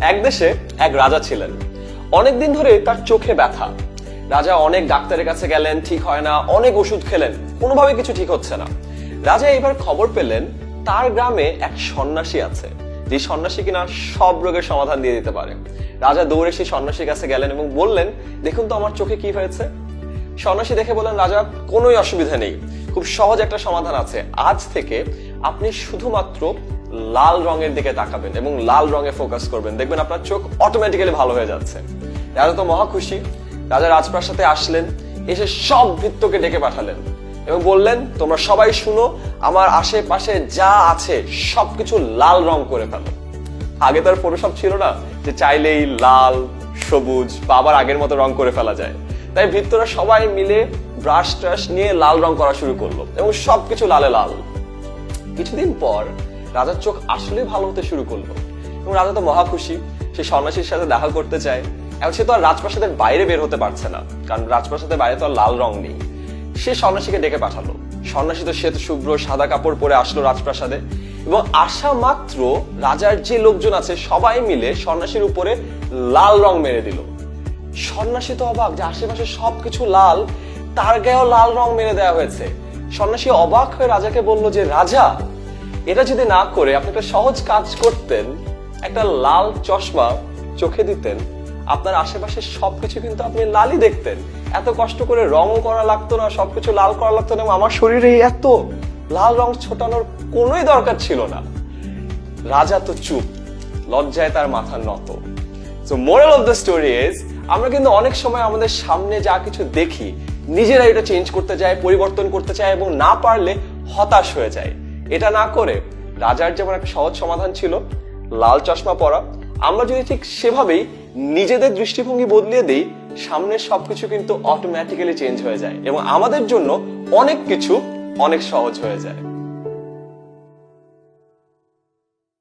এক দেশে এক রাজা ছিলেন। অনেকদিন ধরে তার চোখে ব্যথা। রাজা অনেক ডাক্তারের কাছে গেলেন, ঠিক হয় না, অনেক ওষুধ খেলেন, কোনোভাবে কিছু ঠিক হচ্ছে না। রাজা এবার খবর পেলেন, তার গ্রামে এক সন্ন্যাসী আছে যে সন্ন্যাসী কিনা সব রোগের সমাধান দিয়ে দিতে পারে। রাজা দৌড়ে সেই সন্ন্যাসীর কাছে গেলেন এবং বললেন, দেখুন তো, আমার চোখে কি হয়েছে? সন্ন্যাসী দেখে বললেন, রাজা, কোনোই অসুবিধা নেই। খুব সহজ একটা সমাধান আছে। আজ থেকে আপনি শুধুমাত্র লাল রঙের দিকে তাকাবেন এবং লাল রঙে ফোকাস করবেন। দেখবেন আপনার চোখ অটোমেটিক্যালি ভালো হয়ে যাচ্ছে। রাজা তো মহা খুশি। রাজা রাজপ্রাসাদে আসলেন, এসে সব ভৃত্যকে ডেকে পাঠালেন এবং বললেন, তোমরা সবাই শুনো, আমার আশেপাশে যা আছে সবকিছু লাল রং করে ফেলো। আগে তার ফটোশপ ছিল না যে চাইলেই লাল, সবুজ বা আবার আগের মতো রং করে ফেলা যায়। তাই ভিতরে সবাই মিলে ব্রাশ ট্রাশ নিয়ে লাল রং করা শুরু করল এবং সবকিছু লালে লাল। কিছুদিন পর রাজার চোখ আসলে ভালো হতে শুরু করল। এবং রাজা তো মহা খুশি, সে সন্ন্যাসীর সাথে দেখা করতে চায়। এবং সে তো আর রাজপ্রাসাদের বাইরে বের হতে পারছে না, কারণ রাজপ্রাসাদের বাইরে তো আর লাল রং নেই। সে সন্ন্যাসীকে ডেকে পাঠালো। সন্ন্যাসী তো শ্বেত, শুভ্র, সাদা কাপড় পরে আসলো রাজপ্রাসাদে। এবং আসা মাত্র রাজার যে লোকজন আছে, সবাই মিলে সন্ন্যাসীর উপরে লাল রং মেরে দিল। সন্ন্যাসী তো অবাক যে আশেপাশে সবকিছু লাল, তার গায়েও লাল রং মেরে দেওয়া হয়েছে। সন্ন্যাসী অবাক হয়ে রাজাকে বলল যে, রাজা এটা যদি না করে আপনি একটা সহজ কাজ করতেন, একটা লাল চশমা চোখে দিতেন, আপনার আশেপাশে সবকিছু কিন্তু আপনি লালই দেখতেন। এত কষ্ট করে রং করা লাগতো না, সবকিছু লাল করা লাগতো না আমার শরীরে এত লাল রং ছোটানোর কোনোই দরকার ছিল না। রাজা তো চুপ, লজ্জায় তার মাথা নত। So moral of the story is আমরা কিন্তু অনেক সময় আমাদের সামনে যা কিছু দেখি, নিজেরা এটা চেঞ্জ করতে চাই পরিবর্তন করতে চাই এবং না পারলে হতাশ হয়ে যায়। এটা না করে রাজার যেমন একটা সহজ সমাধান ছিল, লাল চশমা পরা, আমরা যদি ঠিক সেভাবেই নিজেদের দৃষ্টিভঙ্গি বদলিয়ে দিই, সামনের সবকিছু কিন্তু অটোমেটিক্যালি চেঞ্জ হয়ে যায় এবং আমাদের জন্য অনেক কিছু অনেক সহজ হয়ে যায়।